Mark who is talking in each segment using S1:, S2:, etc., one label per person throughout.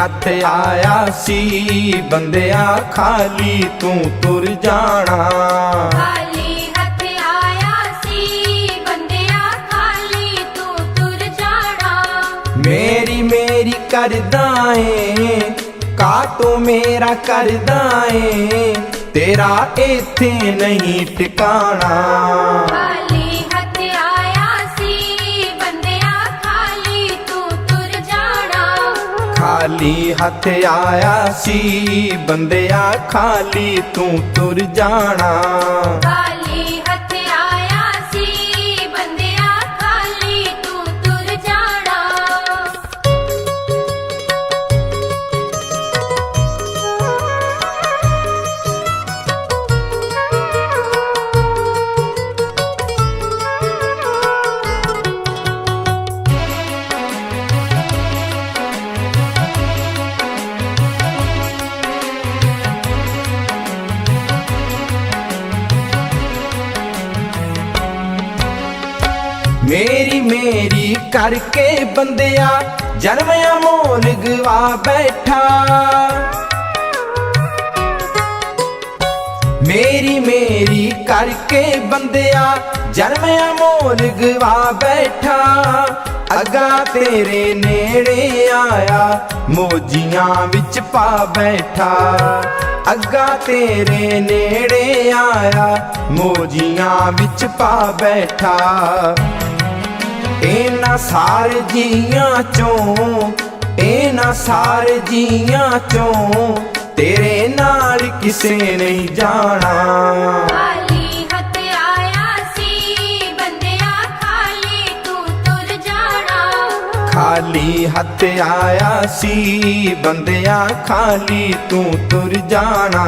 S1: ਹੱਥ ਆਇਆ ਸੀ ਬੰਦਿਆ ਖਾਲੀ ਤੂੰ ਤੁਰ ਜਾਣਾ।
S2: ਖਾਲੀ ਹੱਥ ਆਇਆ ਸੀ ਬੰਦਿਆ ਖਾਲੀ ਤੂੰ ਤੁਰ ਜਾਣਾ।
S1: ਮੇਰੀ ਮੇਰੀ ਕਰਦਾ ਏ ਤੂੰ ਮੇਰਾ ਕਰਦਾ ਏ ਤੇਰਾ ਇੱਥੇ ਨਹੀਂ ਟਿਕਾਣਾ।
S2: ਖਾਲੀ ਹੱਥ ਆਇਆ ਸੀ ਬੰਦਿਆ ਖਾਲੀ ਤੂੰ ਤੁਰ ਜਾਣਾ।
S1: ਕਰਕੇ ਬੰਦਿਆ, ਜਨਮਿਆ ਮੋਲ ਗਵਾ ਬੈਠਾ। ਮੇਰੀ ਮੇਰੀ ਕਰਕੇ ਬੰਦਿਆ, ਜਨਮਿਆ ਮੋਲ ਗਵਾ ਬੈਠਾ। ਅਗਾ ਤੇਰੇ ਨੇੜੇ ਆਇਆ, ਮੋਜੀਆਂ ਵਿੱਚ ਪਾ ਬੈਠਾ। ਅੱਗਾ ਤੇਰੇ ਨੇੜੇ ਆਇਆ, ਮੋਜੀਆਂ ਵਿੱਚ ਪਾ ਬੈਠਾ। ਇਹਨਾਂ ਸਾਰੇ ਜੀਆਂ ਚੋਂ ਇਹਨਾਂ ਸਾਰੇ ਜੀਆਂ ਚੋਂ ਤੇਰੇ ਨਾਲ ਕਿਸੇ ਨਹੀਂ ਜਾਣਾ।
S2: ਖਾਲੀ ਹੱਥ ਆਇਆ ਸੀ ਬੰਦਿਆ ਖਾਲੀ ਤੂੰ ਤੁਰ ਜਾਣਾ।
S1: ਖਾਲੀ ਹੱਥ ਆਇਆ ਸੀ ਬੰਦਿਆ ਖਾਲੀ ਤੂੰ ਤੁਰ ਜਾਣਾ।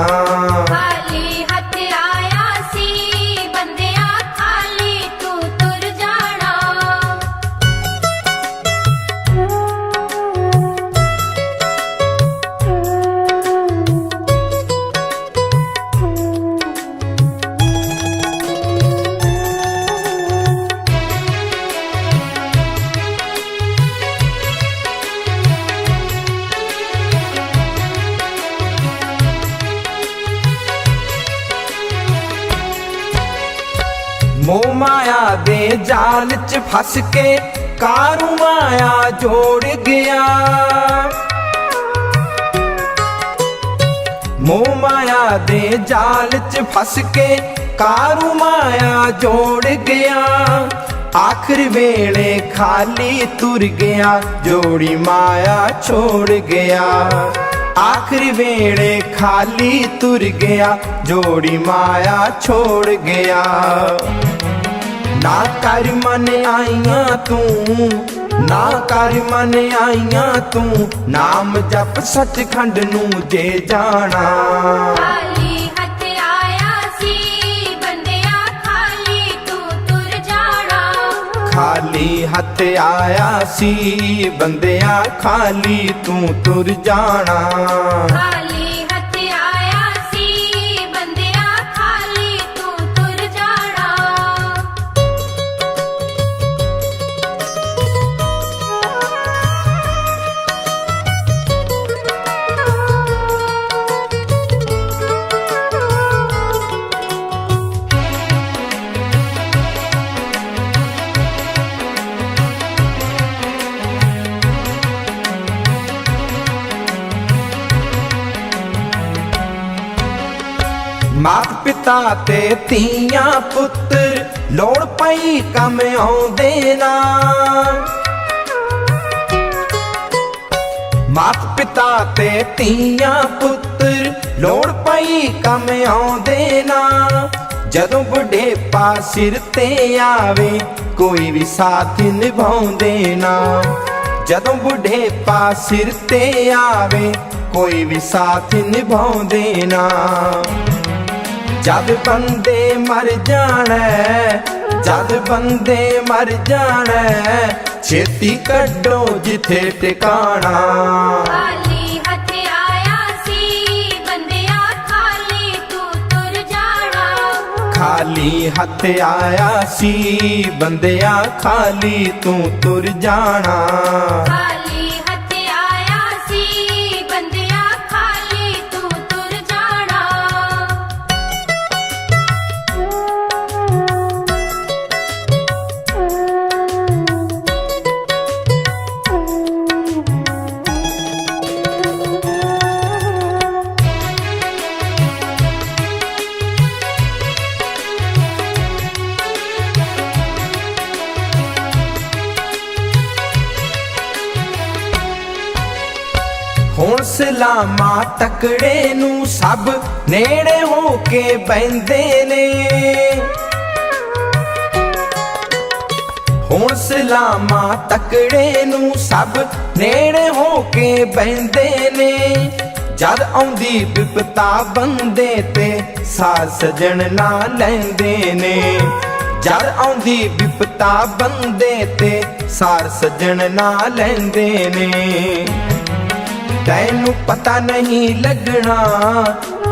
S1: ਜਾਲ ਫਸ ਕੇ ਕਾਰੂ ਮਾਇਆ ਜੋੜ ਗਿਆ? ਮੋਹ ਮਾਇਆ ਦੇ ਜਾਲ 'ਚ ਫਸ ਕੇ ਕਾਰੂ ਮਾਇਆ ਜੋੜ ਗਿਆ? ਆਖਰ ਵੇਲੇ ਖਾਲੀ ਤੁਰ ਗਿਆ, ਜੋੜੀ ਮਾਇਆ ਛੋੜ ਗਿਆ। ਆਖਰ ਵੇਲੇ ਖਾਲੀ ਤੁਰ ਗਿਆ, ਜੋੜੀ ਮਾਇਆ ਛੋੜ ਗਿਆ। ਨਾ ਕਰ ਮਨ ਆਈਆਂ ਤੂੰ ਨਾ ਕਰ ਮਨ ਆਈਆਂ ਤੂੰ ਨਾਮ ਜਪ ਸੱਚਖੰਡ ਨੂੰ ਜੇ ਜਾਣਾ।
S2: ਖਾਲੀ ਹੱਥ ਆਇਆ ਸੀ ਬੰਦਿਆ ਖਾਲੀ ਤੂੰ ਤੁਰ ਜਾਣਾ।
S1: ਖਾਲੀ ਹੱਥ ਆਇਆ ਸੀ ਬੰਦਿਆ ਖਾਲੀ ਤੂੰ ਤੁਰ ਜਾਣਾ। ਮਾਤ ਪਿਤਾ ਤੇ ਧੀਆਂ ਪੁੱਤਰ, ਲੋੜ ਪਈ ਕੰਮ ਆਉਂਦੇ ਨਾ ਮਾਤ ਪਿਤਾ ਤੇ ਧੀਆਂ ਪੁੱਤਰ, ਲੋੜ ਪਈ ਕੰਮ ਆਉਂਦੇ ਨਾ ਜਦੋਂ ਬੁਢੇਪਾ ਸਿਰ ਤੇ ਆਵੇ, ਕੋਈ ਵੀ ਸਾਥ ਨਿਭਾਉਂਦੇ ਨਾ ਜਦੋਂ ਬੁਢੇਪਾ ਸਿਰ ਤੇ ਆਵੇ, ਕੋਈ ਵੀ ਸਾਥ ਨਿਭਾਉਂਦੇ ਨਾ ਜਦ ਬੰਦੇ ਮਰ ਜਾਣਾ ਜਦ ਬੰਦੇ ਮਰ ਜਾਣਾ ਛੇਤੀ ਕੱਢੋ ਜਿੱਥੇ ਟਿਕਾਣਾ।
S2: ਖਾਲੀ ਹੱਥ ਆਇਆ ਸੀ ਬੰਦਿਆ ਖਾਲੀ ਤੂੰ ਤੁਰ ਜਾਣਾ।
S1: ਖਾਲੀ ਹੱਥ ਆਇਆ ਸੀ ਬੰਦਿਆ ਖਾਲੀ ਤੂੰ ਤੁਰ ਜਾਣਾ।
S2: ਖਾਲੀ
S1: ਸਲਾਮਾ ਤਕੜੇ ਨੂੰ ਸਭ ਨੇੜੇ ਹੋ ਕੇ ਬੈੰਦੇ ਨੇ। ਹੁਣ ਸਲਾਮਾ ਤਕੜੇ ਨੂੰ ਸਭ ਨੇੜੇ ਹੋ ਕੇ ਬੈੰਦੇ ਨੇ। ਜਦ ਆਉਂਦੀ ਵਿਪਤਾ ਬੰਦੇ ਤੇ ਸਾਥ ਸਜਣ ਨਾ ਲੈਂਦੇ ਨੇ। ਜਦ ਆਉਂਦੀ ਵਿਪਤਾ ਬੰਦੇ ਤੇ ਸਾਰ ਸਜਣ ਨਾ ਲੈਂਦੇ ਨੇ। ਤੈਨੂੰ ਪਤਾ ਨਹੀਂ ਲੱਗਣਾ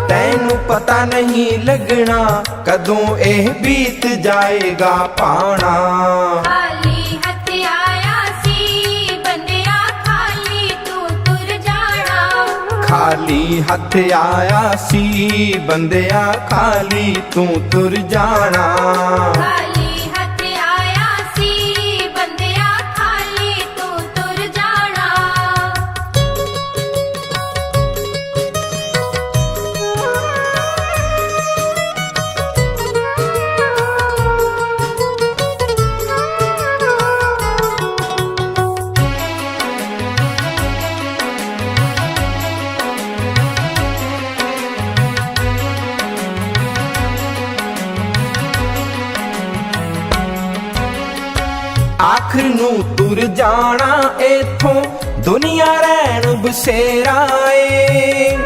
S1: ਤੈਨੂੰ ਪਤਾ ਨਹੀਂ ਲੱਗਣਾ ਕਦੋਂ ਇਹ ਬੀਤ ਜਾਏਗਾ ਪਾਣਾ।
S2: ਖਾਲੀ ਹੱਥ ਆਇਆ ਸੀ ਬੰਦਿਆ ਖਾਲੀ ਤੂੰ ਤੁਰ ਜਾਣਾ।
S1: ਖਾਲੀ ਹੱਥ ਆਇਆ ਸੀ ਬੰਦਿਆ ਖਾਲੀ ਤੂੰ ਤੁਰ ਜਾਣਾ। ਨੂੰ ਤੁਰ ਜਾਣਾ ਏਥੋਂ ਦੁਨੀਆ ਰਹਿਣ ਬਸੇਰਾ ਏ।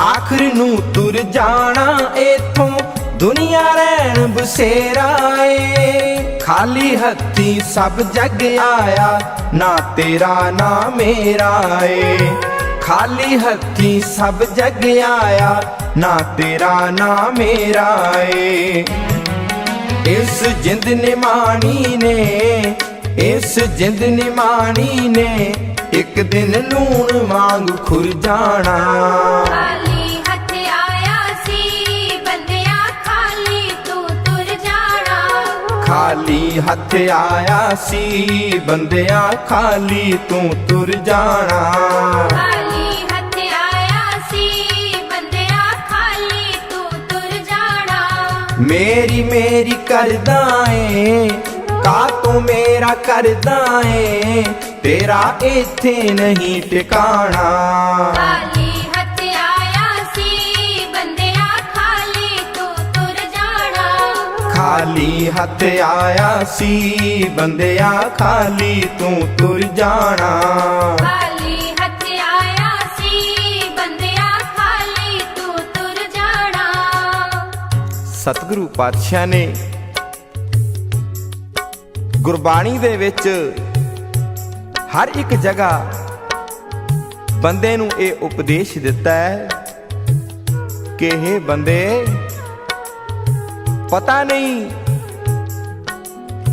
S1: ਆਖਰ ਨੂੰ ਤੁਰ ਜਾਣਾ ਏਥੋਂ ਦੁਨੀਆ ਰਹਿਣ ਬਸੇਰਾ ਏ। ਖਾਲੀ ਹੱਥੀ ਸਭ ਜੱਗ ਆਇਆ, ਨਾ ਤੇਰਾ, ਨਾ ਮੇਰਾ ਏ। ਖਾਲੀ ਹੱਥੀ ਸਭ ਜੱਗ ਆਇਆ, ਨਾ ਤੇਰਾ, ਨਾ ਮੇਰਾ ਏ। ਇਸ ਜਿੰਦ ਨਿਮਾਣੀ ਨੇ ਇਸ ਜਿੰਦ ਨਿਮਾਣੀ ਨੇ ਇੱਕ ਦਿਨ ਲੂਣ ਵਾਂਗ ਖੁਰ ਜਾਣਾ।
S2: ਖਾਲੀ ਹੱਥ ਆਇਆ ਸੀ ਬੰਦਿਆ ਖਾਲੀ ਤੂੰ ਤੁਰ ਜਾਣਾ।
S1: ਖਾਲੀ ਹੱਥ ਆਇਆ ਸੀ ਬੰਦਿਆ ਖਾਲੀ ਤੂੰ ਤੁਰ ਜਾਣਾ। ਮੇਰੀ ਮੇਰੀ ਕਰਦਾ ਏ ਕਾ ਤੂੰ ਮੇਰਾ ਕਰਦਾ ਏ ਤੇਰਾ ਇੱਥੇ ਨਹੀਂ ਟਿਕਾਣਾ।
S2: ਖਾਲੀ ਹੱਥ ਆਇਆ ਸੀ ਬੰਦਿਆ ਖਾਲੀ ਤੂੰ ਤੁਰ ਜਾਣਾ।
S1: ਸਤਿਗੁਰੂ ਪਾਤਸ਼ਾਹ ਨੇ ਗੁਰਬਾਣੀ ਦੇ ਵਿੱਚ ਹਰ ਇੱਕ ਜਗ੍ਹਾ ਬੰਦੇ ਨੂੰ ਇਹ ਉਪਦੇਸ਼ ਦਿੱਤਾ ਹੈ ਕਿ ਇਹ ਬੰਦੇ, ਪਤਾ ਨਹੀਂ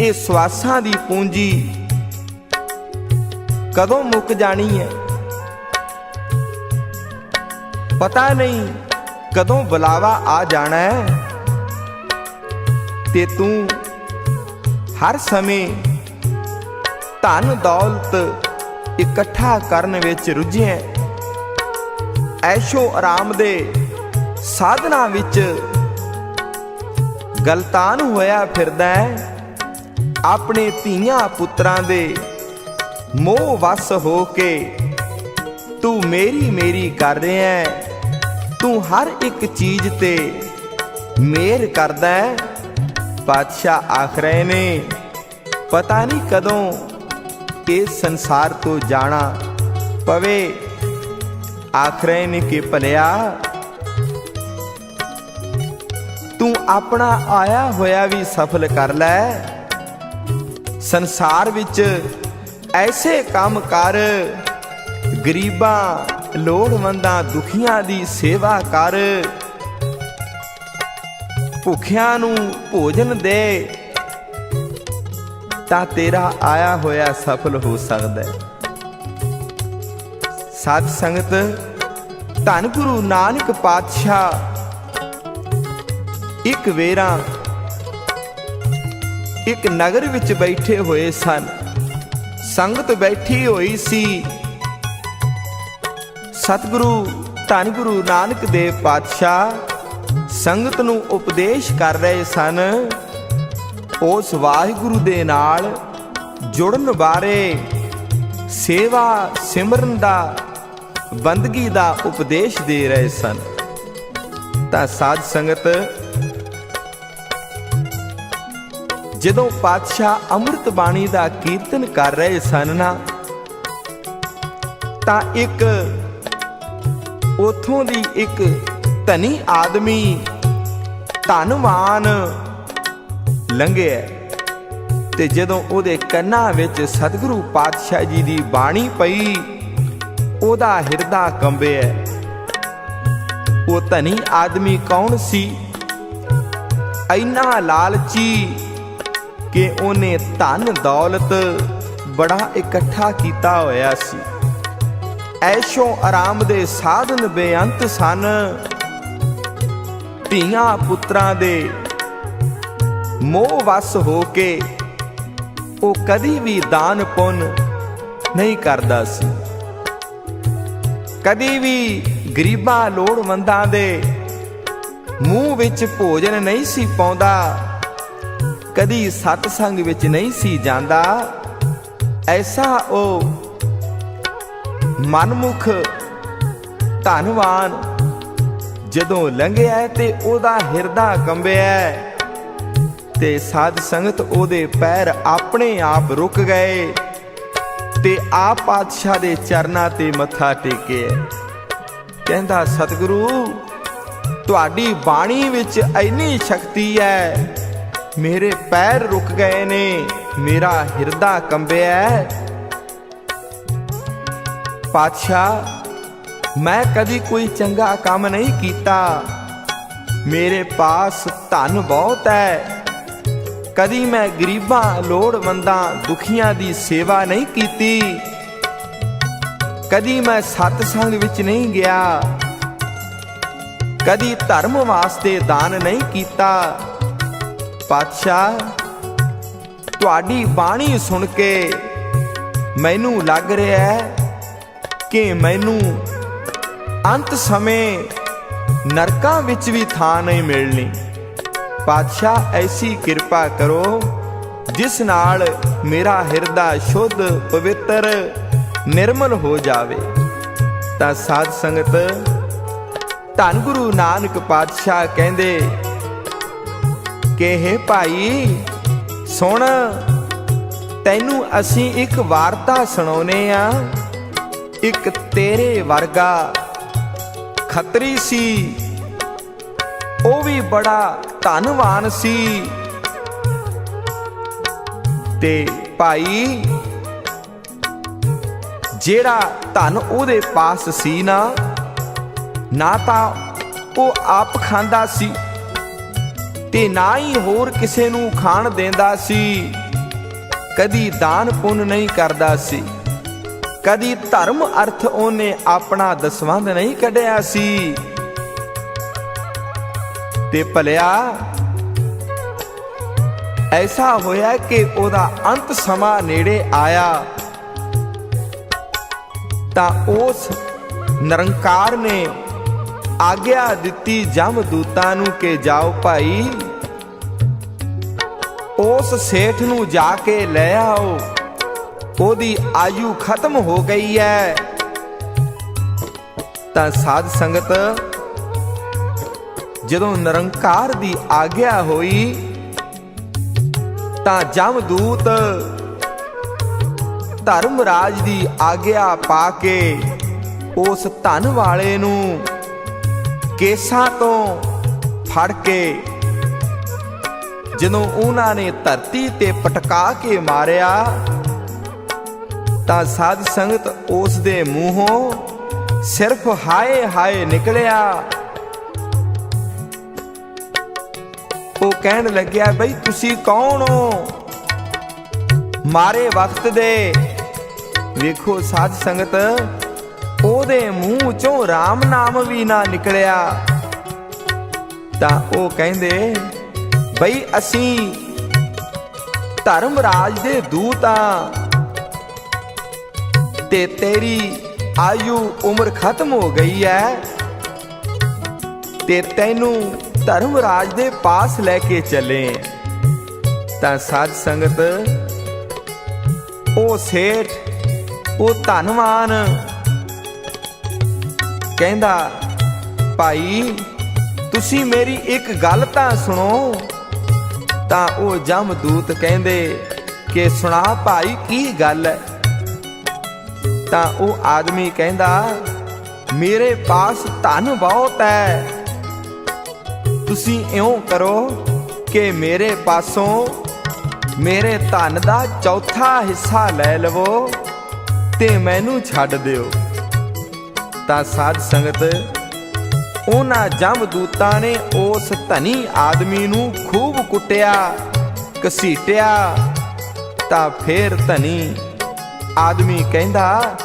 S1: ਇਹ ਸਵਾਸਾਂ ਦੀ ਪੂੰਜੀ ਕਦੋਂ ਮੁੱਕ ਜਾਣੀ ਹੈ। ਪਤਾ ਨਹੀਂ ਕਦੋਂ ਬੁਲਾਵਾ ਆ ਜਾਣਾ ਹੈ। ਤੇ ਤੂੰ ਹਰ ਸਮੇਂ ਧਨ ਦੌਲਤ ਇਕੱਠਾ ਕਰਨ ਵਿੱਚ ਰੁੱਝਿਆ ਐਸ਼ੋ ਆਰਾਮ ਦੇ ਸਾਧਨਾ ਵਿੱਚ ਗਲਤਾਨ ਹੋਇਆ ਫਿਰਦਾ ਹੈ। ਆਪਣੇ ਧੀਆਂ ਪੁੱਤਰਾਂ ਦੇ ਮੋਹ ਵਸ ਹੋ ਕੇ ਤੂੰ ਮੇਰੀ ਮੇਰੀ ਕਰ ਰਿਹਾ ਹੈ। ਤੂੰ ਹਰ ਇੱਕ ਚੀਜ਼ ਤੇ ਮੇਰ ਕਰਦਾ ਹੈ। ਪਾਤਸ਼ਾਹ ਆਖ ਰਹੇ ਨੇ ਪਤਾ ਨਹੀਂ ਕਦੋਂ ਇਸ ਸੰਸਾਰ ਤੋਂ ਜਾਣਾ ਪਵੇ ਆਖ ਰਹੇ ਨੇ ਕਿ ਭਲਿਆ ਤੂੰ ਆਪਣਾ ਆਇਆ ਹੋਇਆ ਵੀ ਸਫਲ ਕਰ ਲੈ ਸੰਸਾਰ ਵਿੱਚ ਐਸੇ ਕੰਮ ਕਰ ਗਰੀਬਾਂ ਲੋੜਵੰਦਾਂ ਦੁਖੀਆਂ ਦੀ ਸੇਵਾ ਕਰ ਭੁੱਖਿਆਂ ਨੂੰ ਭੋਜਨ ਦੇ ਤਾਂ ਤੇਰਾ ਆਇਆ ਹੋਇਆ ਸਫਲ ਹੋ ਸਕਦਾ ਹੈ। ਸਾਧ ਸੰਗਤ, ਧੰਨ ਗੁਰੂ ਨਾਨਕ ਪਾਤਸ਼ਾਹ, ਇੱਕ ਵੇਰਾ, ਇੱਕ ਨਗਰ ਵਿੱਚ ਬੈਠੇ ਹੋਏ ਸਨ। ਸੰਗਤ ਬੈਠੀ ਹੋਈ ਸੀ। ਸਤਿਗੁਰੂ, ਧੰਨ ਗੁਰੂ ਨਾਨਕ ਦੇਵ ਪਾਤਸ਼ਾਹ ਸੰਗਤ ਨੂੰ ਉਪਦੇਸ਼ ਕਰ ਰਹੇ ਸਨ। ਉਸ ਵਾਹਿਗੁਰੂ ਦੇ ਨਾਲ ਜੁੜਨ ਬਾਰੇ ਸੇਵਾ ਸਿਮਰਨ ਦਾ ਬੰਦਗੀ ਦਾ ਉਪਦੇਸ਼ ਦੇ ਰਹੇ ਸਨ। ਤਾਂ ਸਾਧ ਸੰਗਤ, ਜਦੋਂ ਪਾਤਸ਼ਾਹ ਅੰਮ੍ਰਿਤ ਬਾਣੀ ਦਾ ਕੀਰਤਨ ਕਰ ਰਹੇ ਸਨ ਨਾ, ਤਾਂ ਇੱਕ, ਉਥੋਂ ਦੀ ਇੱਕ ਧਨੀ ਆਦਮੀ ਧਨਵਾਨ ਲੰਘਿਆ ਤੇ ਜਦੋਂ ਉਹਦੇ ਕੰਨਾਂ ਵਿੱਚ ਸਤਿਗੁਰੂ ਪਾਤਸ਼ਾਹ ਜੀ ਦੀ ਬਾਣੀ ਪਈ, ਉਹਦਾ ਹਿਰਦਾ ਕੰਬਿਆ ਉਹ ਧਨੀ ਆਦਮੀ ਕੌਣ ਸੀ? ਇੰਨਾ ਲਾਲਚੀ ਕਿ ਉਹਨੇ ਧਨ ਦੌਲਤ ਬੜਾ ਇਕੱਠਾ ਕੀਤਾ ਹੋਇਆ ਸੀ। ਐਸ਼ੋ ਆਰਾਮ ਦੇ ਸਾਧਨ ਬੇਅੰਤ ਸਨ। ਧੀਆਂ ਪੁੱਤਰਾਂ ਦੇ ਮੋਹ ਵਸ ਹੋ ਕੇ ਉਹ ਕਦੀ ਵੀ ਦਾਨ ਪੁੰਨ ਨਹੀਂ ਕਰਦਾ ਸੀ। ਕਦੀ ਵੀ ਗਰੀਬਾਂ ਲੋੜਵੰਦਾਂ ਦੇ ਮੂੰਹ ਵਿੱਚ ਭੋਜਨ ਨਹੀਂ ਸੀ ਪਾਉਂਦਾ, ਕਦੀ ਸਤ ਸੰਗ ਵਿੱਚ ਨਹੀਂ ਸੀ ਜਾਂਦਾ, ਐਸਾ ਉਹ ਮਨਮੁਖ, ਧਨਵਾਨ ਜਦੋਂ ਲੰਘਿਆ ਤੇ ਉਹਦਾ ਹਿਰਦਾ ਕੰਬਿਆ ਤੇ ਸਾਧ ਸੰਗਤ ਉਹਦੇ ਪੈਰ ਆਪਣੇ ਆਪ ਰੁਕ ਗਏ ਤੇ ਆਪ ਪਾਤਸ਼ਾਹ ਦੇ ਚਰਨਾਂ ਤੇ ਮੱਥਾ ਟੇਕਿਆ ਕਹਿੰਦਾ, ਸਤਿਗੁਰੂ, ਤੁਹਾਡੀ ਬਾਣੀ ਵਿੱਚ ਇੰਨੀ ਸ਼ਕਤੀ ਹੈ। ਮੇਰੇ ਪੈਰ ਰੁਕ ਗਏ ਨੇ, ਮੇਰਾ ਹਿਰਦਾ ਕੰਬਿਆ ਪਾਤਸ਼ਾਹ ਮੈਂ ਕਦੀ ਕੋਈ ਚੰਗਾ ਕੰਮ ਨਹੀਂ ਕੀਤਾ। ਮੇਰੇ ਪਾਸ ਧਨ ਬਹੁਤ ਹੈ। ਕਦੀ ਮੈਂ ਗਰੀਬਾਂ, ਲੋੜਵੰਦਾਂ, ਦੁਖੀਆਂ ਦੀ ਸੇਵਾ ਨਹੀਂ ਕੀਤੀ। ਕਦੀ ਮੈਂ ਸਤ ਸੰਗ ਵਿੱਚ ਨਹੀਂ ਗਿਆ। ਕਦੀ ਧਰਮ ਵਾਸਤੇ ਦਾਨ ਨਹੀਂ ਕੀਤਾ। ਪਾਤਸ਼ਾਹ, ਤੁਹਾਡੀ ਬਾਣੀ ਸੁਣ ਕੇ ਮੈਨੂੰ ਲੱਗ ਰਿਹਾ ਹੈ ਕਿ ਮੈਨੂੰ ਅੰਤ ਸਮੇਂ ਨਰਕਾਂ ਵਿੱਚ ਵੀ ਥਾਂ ਨਹੀਂ ਮਿਲਣੀ। ਪਾਤਸ਼ਾਹ ਐਸੀ ਕਿਰਪਾ ਕਰੋ, ਜਿਸ ਨਾਲ ਮੇਰਾ ਹਿਰਦਾ ਸ਼ੁੱਧ, ਪਵਿੱਤਰ, ਨਿਰਮਲ ਹੋ ਜਾਵੇ। ਤਾਂ ਸਾਧ ਸੰਗਤ, ਧੰਨ ਗੁਰੂ ਨਾਨਕ ਪਾਤਸ਼ਾਹ ਕਹਿੰਦੇ ਕਿ ਹੈ ਭਾਈ, ਸੁਣ, ਤੈਨੂੰ ਅਸੀਂ ਇੱਕ ਵਾਰਤਾ ਸੁਣਾਉਨੇ ਆ। ਇੱਕ ਤੇਰੇ ਵਰਗਾ ਖੱਤਰੀ ਸੀ। ਉਹ ਵੀ ਬੜਾ ਧਨਵਾਨ ਸੀ। ਤੇ ਭਾਈ, ਜਿਹੜਾ ਧਨ ਉਹਦੇ ਪਾਸ ਸੀ ਨਾ ਨਾ ਤਾਂ ਉਹ ਆਪ ਖਾਂਦਾ ਸੀ ਤੇ ਨਾ ਹੀ ਹੋਰ ਕਿਸੇ ਨੂੰ ਖਾਣ ਦਿੰਦਾ ਸੀ। ਕਦੀ ਦਾਨ ਪੁੰਨ ਨਹੀਂ ਕਰਦਾ ਸੀ। ਕਦੀ ਧਰਮ ਅਰਥ ਉਹਨੇ ਆਪਣਾ ਦਸਵੰਦ ਨਹੀਂ ਕੱਢਿਆ ਸੀ। ਤੇ ਭਲਿਆ, ਐਸਾ ਹੋਇਆ ਕਿ ਉਹਦਾ ਅੰਤ ਸਮਾਂ ਨੇੜੇ ਆਇਆ। ਤਾਂ ਉਸ ਨਿਰੰਕਾਰ ਨੇ ਆਗਿਆ ਦਿੱਤੀ ਜਮਦੂਤਾਂ ਨੂੰ ਕਿ ਜਾਓ ਭਾਈ, ਉਸ ਸੇਠ ਨੂੰ ਜਾ ਕੇ ਲੈ ਆਓ। ਉਹਦੀ ਆਯੂ ਖਤਮ ਹੋ ਗਈ ਹੈ। ਤਾਂ ਸਾਧ ਸੰਗਤ, ਜਦੋਂ ਨਿਰੰਕਾਰ ਦੀ ਆਗਿਆ ਹੋਈ, ਤਾਂ ਜਮਦੂਤ ਧਰਮਰਾਜ ਦੀ ਆਗਿਆ ਪਾ ਕੇ ਉਸ ਧਨ ਵਾਲੇ ਨੂੰ ਕੇਸਾਂ ਤੋਂ ਫੜ ਕੇ ਜਦੋਂ ਉਹਨਾਂ ਨੇ ਧਰਤੀ ਤੇ ਪਟਕਾ ਕੇ ਮਾਰਿਆ ਤਾਂ ਸਾਧ ਸੰਗਤ ਉਸ ਦੇ ਮੂੰਹੋਂ ਸਿਰਫ ਹਾਏ ਹਾਏ ਨਿਕਲਿਆ। ਉਹ ਕਹਿਣ ਲੱਗਿਆ, ਬਈ ਤੁਸੀਂ ਕੌਣ ਹੋ? ਮਾਰੇ ਵਕਤ ਦੇ ਵੇਖੋ ਸਾਧ ਸੰਗਤ, ਉਹਦੇ ਮੂੰਹ ਚੋਂ RAM ਨਾਮ ਵੀ ਨਾ ਨਿਕਲਿਆ। ਤਾਂ ਉਹ ਕਹਿੰਦੇ, ਬਈ ਅਸੀਂ ਧਰਮ ਰਾਜ ਦੇ ਦੂਤ ਆ। ਤੇ ਤੇਰੀ ਆਯੂ ਉਮਰ ਖਤਮ ਹੋ ਗਈ ਹੈ ਤੇ ਤੈਨੂੰ ਧਰਮ ਰਾਜ ਦੇ ਪਾਸ ਲੈ ਕੇ ਚੱਲੇ। ਤਾਂ ਸਾਧ ਸੰਗਤ, ਉਹ ਸੇਠ, ਉਹ ਧਨਵਾਨ। ਕਹਿੰਦਾ, ਭਾਈ, ਤੁਸੀਂ ਮੇਰੀ ਇੱਕ ਗੱਲ ਤਾਂ ਸੁਣੋ। ਤਾਂ ਉਹ ਜਮਦੂਤ ਕਹਿੰਦੇ ਕਿ, ਸੁਣਾ ਭਾਈ, ਕੀ ਗੱਲ ਹੈ ਤਾਂ ਉਹ ਆਦਮੀ ਕਹਿੰਦਾ, ਮੇਰੇ ਪਾਸ ਧਨ ਬਹੁਤ ਹੈ। ਤੁਸੀਂ ਇਉਂ ਕਰੋ ਕਿ ਮੇਰੇ ਪਾਸੋਂ ਮੇਰੇ ਧਨ ਦਾ ਚੌਥਾ ਹਿੱਸਾ ਲੈ ਲਵੋ ਤੇ ਮੈਨੂੰ ਛੱਡ ਦਿਓ। ਤਾਂ ਸਾਧ ਸੰਗਤ, ਉਹਨਾਂ ਜਮਦੂਤਾਂ ਨੇ ਉਸ ਧਨੀ ਆਦਮੀ ਨੂੰ ਖੂਬ ਕੁੱਟਿਆ, ਘਸੀਟਿਆ, ਤਾਂ ਫੇਰ ਧਨੀ ਆਦਮੀ ਕਹਿੰਦਾ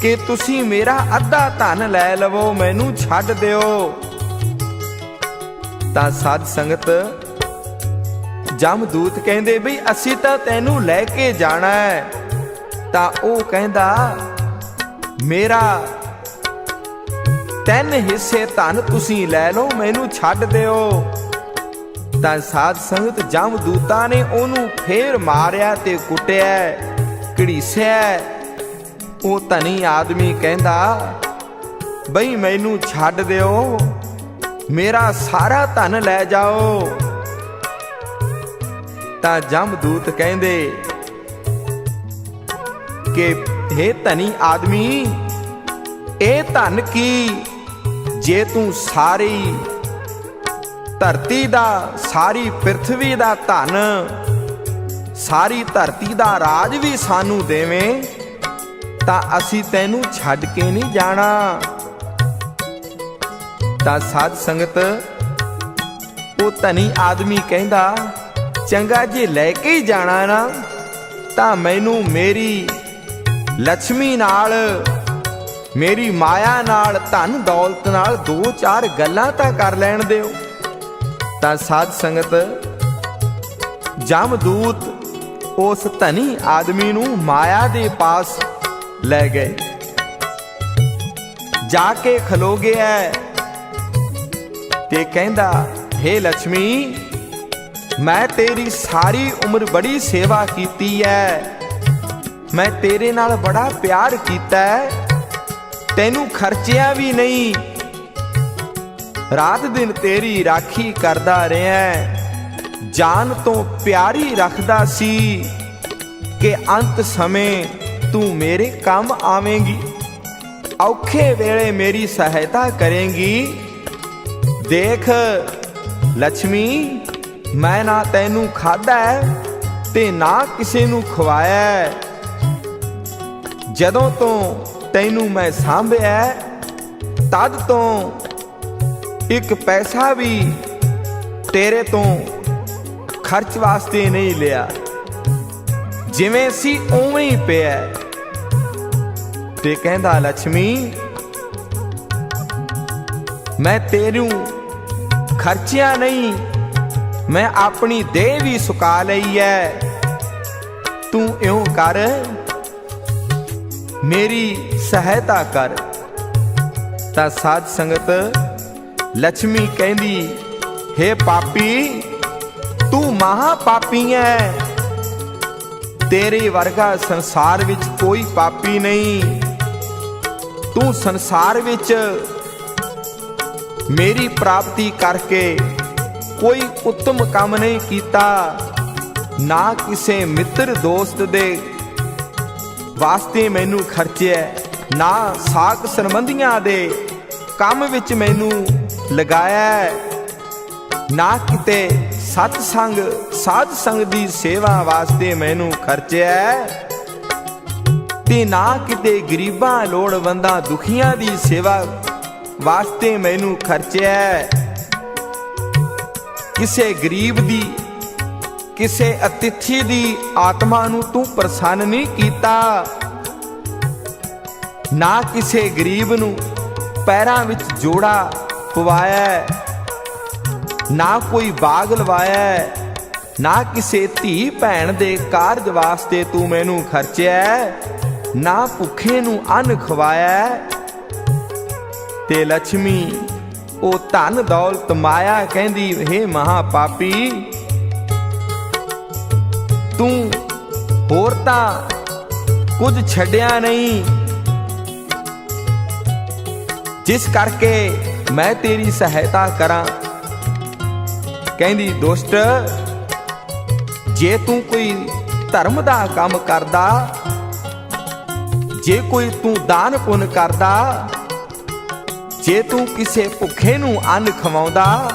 S1: ਕਿ ਤੁਸੀਂ ਮੇਰਾ ਅੱਧਾ ਧਨ ਲੈ ਲਵੋ, ਮੈਨੂੰ ਛੱਡ ਦਿਓ। ਤਾਂ ਸਾਧ ਸੰਗਤ ਜਮਦੂਤ ਕਹਿੰਦੇ ਬਈ ਅਸੀਂ ਤਾਂ ਤੈਨੂੰ ਲੈ ਕੇ ਜਾਣਾ ਹੈ। ਤਾਂ ਉਹ ਕਹਿੰਦਾ, ਮੇਰਾ ਤਿੰਨ ਹਿੱਸੇ ਧਨ ਤੁਸੀਂ ਲੈ ਲਓ, ਮੈਨੂੰ ਛੱਡ ਦਿਓ। ਤਾਂ ਸਾਧ ਸੰਗਤ ਜਮਦੂਤਾਂ ਨੇ ਉਹਨੂੰ ਫੇਰ ਮਾਰਿਆ ਤੇ ਕੁੱਟਿਆ। ਘੜੀਸਿਆ ਉਹ ਧਨੀ ਆਦਮੀ ਕਹਿੰਦਾ, ਬਈ ਮੈਨੂੰ ਛੱਡ ਦਿਓ। ਮੇਰਾ ਸਾਰਾ ਧਨ ਲੈ ਜਾਓ। ਤਾਂ ਜਮਦੂਤ ਕਹਿੰਦੇ, ਕਿ हे ਧਨੀ ਆਦਮੀ, ਇਹ ਧਨ ਕੀ? ਜੇ ਤੂੰ ਸਾਰੀ ਧਰਤੀ ਦਾ, ਸਾਰੀ ਪ੍ਰithvi ਦਾ ਧਨ ਸਾਰੀ ਧਰਤੀ ਦਾ ਰਾਜ ਵੀ ਸਾਨੂੰ ਦੇਵੇਂ, ਤਾਂ ਅਸੀਂ ਤੈਨੂੰ ਛੱਡ ਕੇ ਨਹੀਂ ਜਾਣਾ। ਤਾਂ ਸਾਧ ਸੰਗਤ, ਉਹ ਧਨੀ ਆਦਮੀ ਕਹਿੰਦਾ, ਚੰਗਾ ਜੇ ਲੈ ਕੇ ਹੀ ਜਾਣਾ ਨਾ, ਤਾਂ ਮੈਨੂੰ ਮੇਰੀ ਲక్ష్ਮੀ ਨਾਲ, ਮੇਰੀ ਮਾਇਆ ਨਾਲ, ਧਨ ਦੌਲਤ ਨਾਲ ਦੋ ਚਾਰ ਗੱਲਾਂ ਤਾਂ ਕਰ ਲੈਣ ਦਿਓ। ਤਾਂ ਸਾਧ ਸੰਗਤ, ਜਮਦੂਤ ਉਸ ਧਨੀ ਆਦਮੀ ਨੂੰ ਮਾਇਆ ਦੇ ਪਾਸ ਲੈ ਗਏ। ਜਾ ਕੇ ਖਲੋ ਗਿਆ ਤੇ ਕਹਿੰਦਾ हे ਲక్ష్ਮੀ ਮੈਂ ਤੇਰੀ ਸਾਰੀ ਉਮਰ ਬੜੀ ਸੇਵਾ ਕੀਤੀ ਐ। ਮੈਂ ਤੇਰੇ ਨਾਲ ਬੜਾ ਪਿਆਰ ਕੀਤਾ ਐ। ਤੈਨੂੰ ਖਰਚਿਆ ਵੀ ਨਹੀਂ। ਰਾਤ ਦਿਨ ਤੇਰੀ ਰਾਖੀ ਕਰਦਾ ਰਿਹਾ। ਜਾਨ ਤੋਂ ਪਿਆਰੀ ਰੱਖਦਾ ਸੀ ਕਿ ਅੰਤ ਸਮੇਂ ਤੂੰ ਮੇਰੇ ਕੰਮ ਆਵੇਂਗੀ, ਔਖੇ ਵੇਲੇ ਮੇਰੀ ਸਹਾਇਤਾ ਕਰੇਂਗੀ। ਦੇਖ ਲక్ష్ਮੀ ਮੈਂ ਨਾ ਤੈਨੂੰ ਖਾਦਾ ਤੇ ਨਾ ਕਿਸੇ ਨੂੰ ਖਵਾਇਆ ਜਦੋਂ ਤੋਂ ਤੈਨੂੰ ਮੈਂ ਸਾਂਭਿਆ ਤਦ ਤੋਂ ਇੱਕ ਪੈਸਾ ਵੀ ਤੇਰੇ ਤੋਂ ਖਰਚ ਵਾਸਤੇ ਨਹੀਂ ਲਿਆ। ਜਿਵੇਂ ਸੀ ਉਵੇਂ ਹੀ ਪਿਆ ਤੇ ਕਹਿੰਦਾ ਲక్ష్ਮੀ ਮੈਂ ਤੇਰੂ ਖਰਚਿਆ ਨਹੀਂ, ਮੈਂ ਆਪਣੀ ਦੇਹ ਵੀ ਸੁਕਾ ਲਈ ਐ ਤੂੰ ਇਉਂ ਕਰ, ਮੇਰੀ ਸਹਾਇਤਾ ਕਰ। ਤਾਂ ਸਾਧ ਸੰਗਤ ਲక్ష్ਮੀ ਕਹਿੰਦੀ हे ਪਾਪੀ ਤੂੰ ਮਹਾ ਪਾਪੀ ਐ। ਤੇਰੇ ਵਰਗਾ ਸੰਸਾਰ ਵਿੱਚ ਕੋਈ ਪਾਪੀ ਨਹੀਂ। ਤੂੰ ਸੰਸਾਰ ਵਿੱਚ ਮੇਰੀ ਪ੍ਰਾਪਤੀ ਕਰਕੇ ਕੋਈ ਉੱਤਮ ਕੰਮ ਨਹੀਂ ਕੀਤਾ, ਨਾ ਕਿਸੇ ਮਿੱਤਰ ਦੋਸਤ ਦੇ ਵਾਸਤੇ ਮੈਨੂੰ ਖਰਚਿਆ, ਨਾ ਸਾਖ ਸੰਬੰਧੀਆਂ ਦੇ ਕੰਮ ਵਿੱਚ ਮੈਨੂੰ ਲਗਾਇਆ, ਨਾ ਕਿਤੇ ਸਤ ਸੰਗ, ਸਾਧ ਸੰਗ ਦੀ ਸੇਵਾ ਵਾਸਤੇ ਮੈਨੂੰ ਖਰਚਿਆ ਤੇ ਨਾ ਕਿਤੇ ਗਰੀਬਾਂ ਲੋੜਵੰਦਾਂ ਦੁਖੀਆਂ ਦੀ ਸੇਵਾ ਵਾਸਤੇ ਮੈਨੂੰ ਖਰਚਿਆ ਕਿਸੇ ਗਰੀਬ ਦੀ, ਕਿਸੇ ਅਤਿਥੀ ਦੀ ਆਤਮਾ ਨੂੰ ਤੂੰ ਪ੍ਰਸੰਨ ਨਹੀਂ ਕੀਤਾ। ਨਾ ਕਿਸੇ ਗਰੀਬ ਨੂੰ ਪੈਰਾਂ ਵਿੱਚ ਜੋੜਾ ਪਵਾਇਆ ਨਾ ਕੋਈ ਬਾਗ ਲਵਾਇਆ ਨਾ ਕਿਸੇ ਧੀ ਭੈਣ ਦੇ ਕਾਰਜ ਵਾਸਤੇ ਤੂੰ ਮੈਨੂੰ ਖਰਚਿਆ ਨਾ ਭੁੱਖੇ ਨੂੰ ਅੰਨ ਖਵਾਇਆ ਤੇ ਲక్ష్ਮੀ ਉਹ ਧਨ ਦੌਲਤ ਮਾਇਆ ਕਹਿੰਦੀ, ਹੈ ਮਹਾ ਪਾਪੀ ਤੂੰ ਹੋਰ ਤਾਂ ਕੁਝ ਛੱਡਿਆ ਨਹੀਂ। ਜਿਸ ਕਰਕੇ ਮੈਂ ਤੇਰੀ ਸਹਾਇਤਾ ਕਰਾਂ ਕਹਿੰਦੀ ਦੋਸਤ ਜੇ ਤੂੰ ਕੋਈ ਧਰਮ ਦਾ ਕੰਮ ਕਰਦਾ ਜੇ ਕੋਈ ਤੂੰ ਦਾਨ ਪੁੰਨ ਕਰਦਾ ਜੇ ਤੂੰ ਕਿਸੇ ਭੁੱਖੇ ਨੂੰ ਅੰਨ ਖਵਾਉਂਦਾ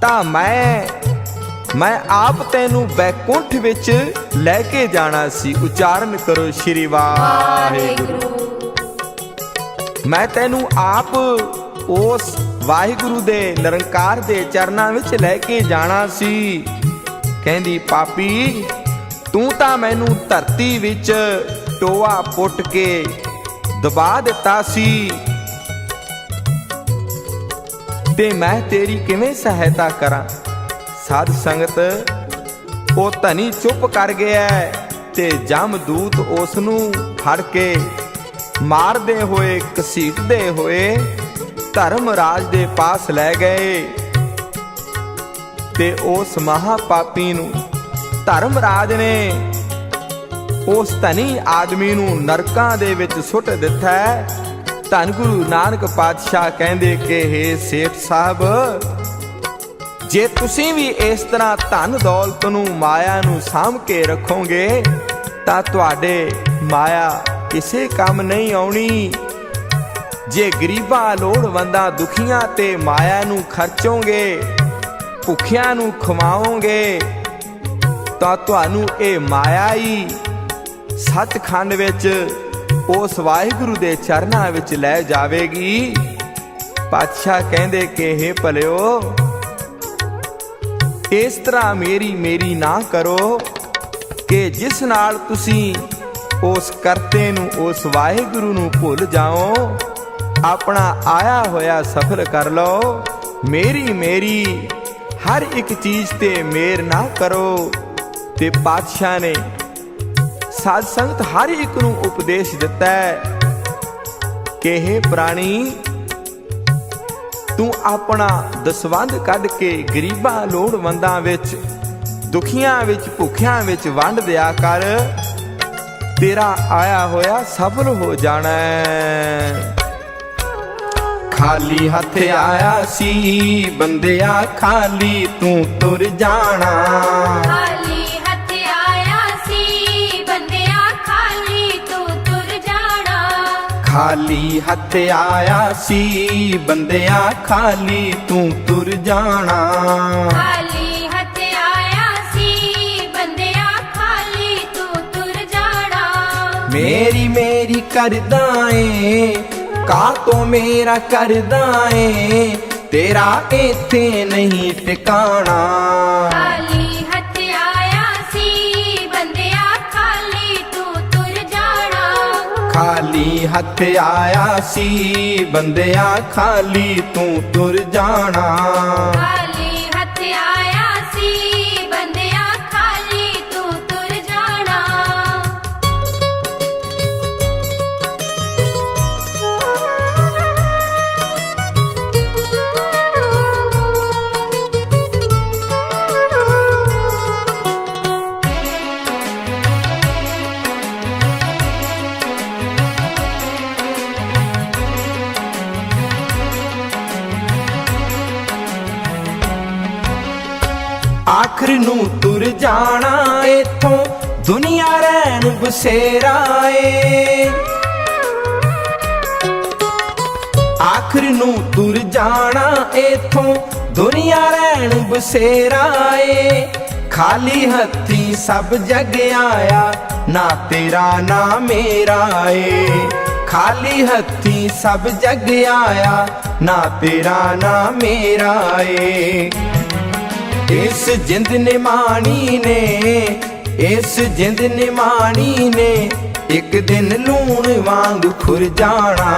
S1: ਤਾਂ ਮੈਂ ਮੈਂ ਆਪ ਤੈਨੂੰ ਬੈਕੁੰਠ ਵਿੱਚ ਲੈ ਕੇ ਜਾਣਾ ਸੀ। ਉਚਾਰਨ ਕਰੋ ਸ਼੍ਰੀ ਵਾਹਿਗੁਰੂ। ਮੈਂ ਤੈਨੂੰ ਆਪ ਉਸ ਵਾਹਿਗੁਰੂ ਦੇ ਨਿਰੰਕਾਰ ਦੇ ਚਰਨਾਂ ਵਿੱਚ ਲੈ ਕੇ ਜਾਣਾ ਸੀ। ਕਹਿੰਦੀ, ਪਾਪੀ, ਤੂੰ ਤਾਂ ਮੈਨੂੰ ਧਰਤੀ ਵਿੱਚ ਟੋਆ ਪੁੱਟ ਕੇ ਦਬਾ ਦਿੱਤਾ ਸੀ। ਤੇ ਮੈਂ ਤੇਰੀ ਕਿਵੇਂ ਸਹਾਇਤਾ ਕਰਾਂ? ਸਾਧ ਸੰਗਤ, ਉਹ ਧਨੀ ਚੁੱਪ ਕਰ ਗਿਆ ਤੇ ਜਮਦੂਤ ਉਸ ਨੂੰ ਫੜ ਕੇ ਮਾਰਦੇ ਹੋਏ ਕਸੀਟਦੇ ਹੋਏ ਧਰਮ ਰਾਜ ਦੇ ਪਾਸ ਲੈ ਗਏ ਤੇ ਉਸ ਮਹਾਪਾਪੀ ਨੂੰ ਧਰਮ ਰਾਜ ਨੇ ਉਸ ਧਨੀ ਆਦਮੀ ਨੂੰ ਨਰਕਾਂ ਦੇ ਵਿੱਚ ਸੁੱਟ ਦਿੱਤਾ ਧੰਨ ਗੁਰੂ ਨਾਨਕ ਪਾਤਸ਼ਾਹ ਕਹਿੰਦੇ ਕਿ हे ਸੇਠ ਸਾਹਿਬ, ਜੇ ਤੁਸੀਂ ਵੀ ਇਸ ਤਰ੍ਹਾਂ ਧਨ ਦੌਲਤ ਨੂੰ ਮਾਇਆ ਨੂੰ ਸਾਂਭ ਕੇ ਰੱਖੋਗੇ, ਤਾਂ ਤੁਹਾਡੇ ਮਾਇਆ ਕਿਸੇ ਕੰਮ ਨਹੀਂ ਆਉਣੀ। ਜੇ ਗਰੀਬਾਂ ਲੋੜਵੰਦਾਂ ਦੁਖੀਆਂ ਤੇ ਮਾਇਆ ਨੂੰ ਖਰਚੋਗੇ, ਭੁੱਖਿਆਂ ਨੂੰ ਖਵਾਓਗੇ, ਤਾਂ ਤੁਹਾਨੂੰ ਇਹ ਮਾਇਆ ਹੀ ਸੱਚਖੰਡ ਵਿੱਚ ਉਸ ਵਾਹਿਗੁਰੂ ਦੇ ਚਰਨਾਂ ਵਿੱਚ ਲੈ ਜਾਵੇਗੀ। ਪਾਤਸ਼ਾਹ ਕਹਿੰਦੇ ਕਿ हे ਭਲਿਓ, ਇਸ ਤਰ੍ਹਾਂ ਮੇਰੀ ਮੇਰੀ ਨਾ ਕਰੋ ਕਿ ਜਿਸ ਨਾਲ ਤੁਸੀਂ ਉਸ ਕਰਤੇ ਨੂੰ, ਉਸ ਵਾਹਿਗੁਰੂ ਨੂੰ ਭੁੱਲ ਜਾਓ। ਆਪਣਾ ਆਇਆ ਹੋਇਆ ਸਫਲ ਕਰ ਲਓ। ਮੇਰੀ ਮੇਰੀ, ਹਰ ਇੱਕ ਚੀਜ਼ ਤੇ ਮੇਰ ਨਾ ਕਰੋ। ਤੇ ਪਾਤਸ਼ਾਹ ਨੇ ਸਾਧ ਸੰਗਤ ਹਰ ਇੱਕ ਨੂੰ ਉਪਦੇਸ਼ ਦਿੱਤਾ ਹੈ ਕਿ ਇਹ ਪ੍ਰਾਣੀ, ਤੂੰ ਆਪਣਾ ਦਸਵੰਧ ਕੱਢ ਕੇ ਗਰੀਬਾਂ ਲੋੜਵੰਦਾਂ ਵਿੱਚ, ਦੁਖੀਆਂ ਵਿੱਚ, ਭੁੱਖਿਆਂ ਵਿੱਚ ਵੰਡ ਦਿਆ ਕਰ। ਤੇਰਾ ਆਇਆ ਹੋਇਆ ਸਫਲ ਹੋ ਜਾਣਾ ਖਾਲੀ ਹੱਥ ਆਇਆ ਸੀ ਬੰਦਿਆ ਖਾਲੀ ਤੂੰ ਤੁਰ ਜਾਣਾ।
S2: ਖਾਲੀ ਹੱਥ ਆਇਆ ਸੀ ਬੰਦਿਆ ਖਾਲੀ ਤੂੰ ਤੁਰ ਜਾਣਾ।
S1: ਖਾਲੀ ਹੱਥ ਆਇਆ ਸੀ ਬੰਦਿਆ ਖਾਲੀ ਤੂੰ ਤੁਰ ਜਾਣਾ।
S2: ਖਾਲੀ ਹੱਥ ਆਇਆ ਸੀ ਬੰਦਿਆ ਖਾਲੀ ਤੂੰ ਤੁਰ ਜਾਣਾ।
S1: ਮੇਰੀ ਮੇਰੀ ਕਰਦਾ ਏ ਕਾ ਤੋ ਮੇਰਾ ਕਰਦਾ ਏ ਤੇਰਾ ਇੱਥੇ ਨਹੀਂ ਟਿਕਾਣਾ।
S2: ਖਾਲੀ ਹੱਥ ਆਇਆ ਸੀ ਬੰਦਿਆ ਖਾਲੀ ਤੂੰ ਤੁਰ ਜਾਣਾ।
S1: ਖਾਲੀ ਹੱਥ ਆਇਆ ਸੀ ਬੰਦਿਆ ਖਾਲੀ ਤੂੰ ਤੁਰ ਜਾਣਾ। ਰਹਿਣ ਬਸੇਰਾ ਏ ਆਖਰ ਨੂੰ ਤੁਰ ਜਾਣਾ ਏਥੋਂ, ਦੁਨੀਆ ਰਹਿਣ ਬਸੇਰਾ ਏ ਖਾਲੀ ਹੱਥੀ ਸਭ ਜਗ ਆਇਆ, ਨਾ ਤੇਰਾ ਨਾ ਮੇਰਾ ਏ। ਖਾਲੀ ਹੱਥੀ ਸਭ ਜਗ ਆਇਆ, ਨਾ ਤੇਰਾ ਨਾ ਮੇਰਾ ਏ। ਇਸ ਜਿੰਦ ਨਿਮਾਣੀ ਨੇ ਇਸ ਜਿੰਦ ਨਿਮਾਣੀ ਨੇ ਇੱਕ ਦਿਨ ਲੂਣ ਵਾਂਗ ਖੁਰ ਜਾਣਾ।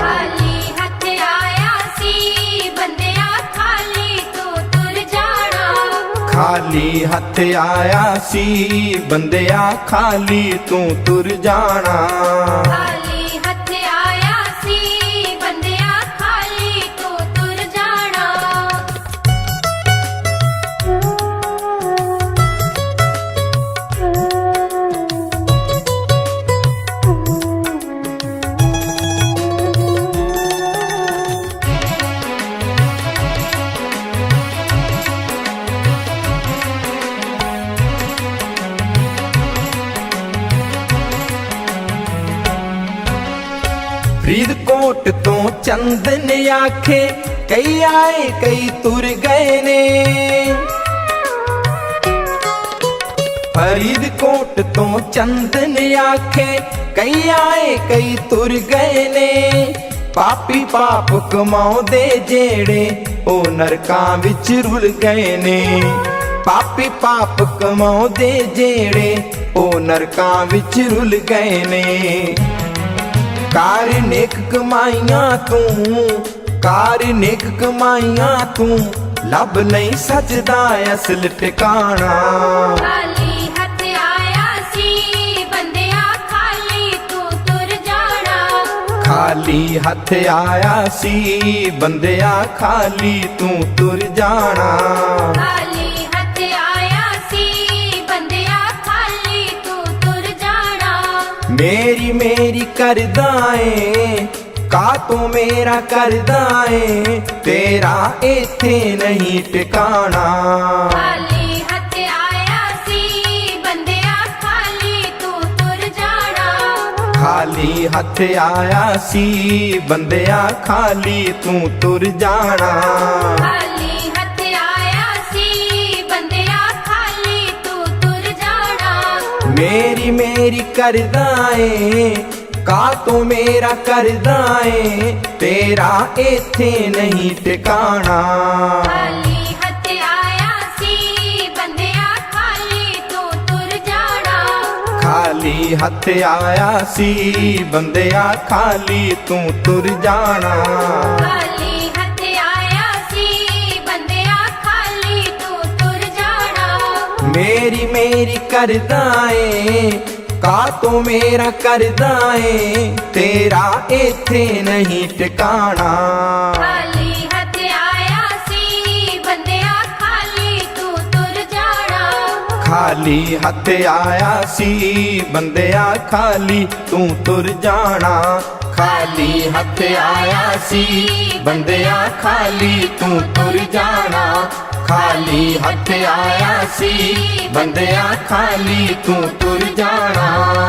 S2: ਖਾਲੀ ਹੱਥ ਆਇਆ ਸੀ ਬੰਦਿਆ ਖਾਲੀ ਤੂੰ ਤੁਰ ਜਾਣਾ।
S1: ਖਾਲੀ ਹੱਥ ਆਇਆ ਸੀ ਬੰਦਿਆ ਖਾਲੀ ਤੂੰ ਤੁਰ ਜਾਣਾ। ਫਰੀਦਕੋਟ ਤੋਂ ਚੰਦਨ ਆਖੇ, ਕਈ ਆਏ, ਕਈ ਤੁਰ ਗਏ ਨੇ। ਫਰੀਦਕੋਟ ਤੋਂ ਚੰਦਨ ਆਖੇ, ਕਈ ਆਏ, ਕਈ ਤੁਰ ਗਏ ਨੇ। ਪਾਪੀ ਪਾਪ ਕਮਾਉਂਦੇ ਜਿਹੜੇ, ਉਹ ਨਰਕਾਂ ਵਿੱਚ ਰੁਲ ਗਏ ਨੇ। ਪਾਪੀ ਪਾਪ ਕਮਾਉਂਦੇ ਜਿਹੜੇ, ਉਹ ਨਰਕਾਂ ਵਿੱਚ ਰੁਲ ਗਏ ਨੇ। ਕਾਰ ਨੇਕ ਕਮਾਈਆਂ ਤੂੰ ਕਾਰ ਨੇਕ ਕਮਾਈਆਂ ਤੂੰ ਲੱਭ ਨਹੀਂ ਸੱਚਦਾ ਅਸਲ ਟਿਕਾਣਾ।
S2: ਖਾਲੀ ਹੱਥ ਆਇਆ ਸੀ ਬੰਦਿਆ ਖਾਲੀ ਤੂੰ ਤੁਰ ਜਾਣਾ।
S1: ਖਾਲੀ ਹੱਥ ਆਇਆ ਸੀ ਬੰਦਿਆ ਖਾਲੀ ਤੂੰ ਤੁਰ ਜਾਣਾ। ਮੇਰੀ ਮੇਰੀ ਕਰਦਾ ਏ ਕਾ ਤੂੰ ਮੇਰਾ ਕਰਦਾ ਏ ਤੇਰਾ ਇੱਥੇ ਨਹੀਂ ਟਿਕਾਣਾ।
S2: ਖਾਲੀ ਹੱਥ ਆਇਆ ਸੀ ਬੰਦਿਆ ਖਾਲੀ ਤੂੰ ਤੁਰ ਜਾਣਾ।
S1: ਖਾਲੀ ਹੱਥ ਆਇਆ ਸੀ ਬੰਦਿਆ ਖਾਲੀ ਤੂੰ ਤੁਰ ਜਾਣਾ। ਮੇਰੀ ਮੇਰੀ ਕਰਦਾ ਏ ਕਾ ਤੂੰ ਮੇਰਾ ਕਰਦਾ ਏ ਤੇਰਾ ਇੱਥੇ ਨਹੀਂ ਟਿਕਾਣਾ।
S2: ਖਾਲੀ ਹੱਥ ਆਇਆ ਸੀ ਬੰਦਿਆ ਖਾਲੀ ਤੂੰ ਤੁਰ ਜਾਣਾ।
S1: ਮੇਰੀ ਮੇਰੀ ਕਰਦਾ ਏ ਕਾ ਤੂੰ ਮੇਰਾ ਕਰਦਾ ਏ ਤੇਰਾ ਇੱਥੇ ਨਹੀਂ ਟਿਕਾਣਾ।
S2: ਖਾਲੀ ਹੱਥ ਆਇਆ ਸੀ ਬੰਦਿਆ ਖਾਲੀ ਤੂੰ ਤੁਰ ਜਾਣਾ।
S1: ਖਾਲੀ ਹੱਥ ਆਇਆ ਸੀ ਬੰਦਿਆ ਖਾਲੀ ਤੂੰ ਤੁਰ ਜਾਣਾ। ਖਾਲੀ ਹੱਥ ਆਇਆ ਸੀ। ਬੰਦਿਆ, ਖਾਲੀ ਤੂੰ ਤੁਰ ਜਾਣਾ। ਖਾਲੀ ਹੱਥ ਆਇਆ ਸੀ। ਬੰਦਿਆ, ਖਾਲੀ ਤੂੰ ਤੁਰ ਜਾਣਾ।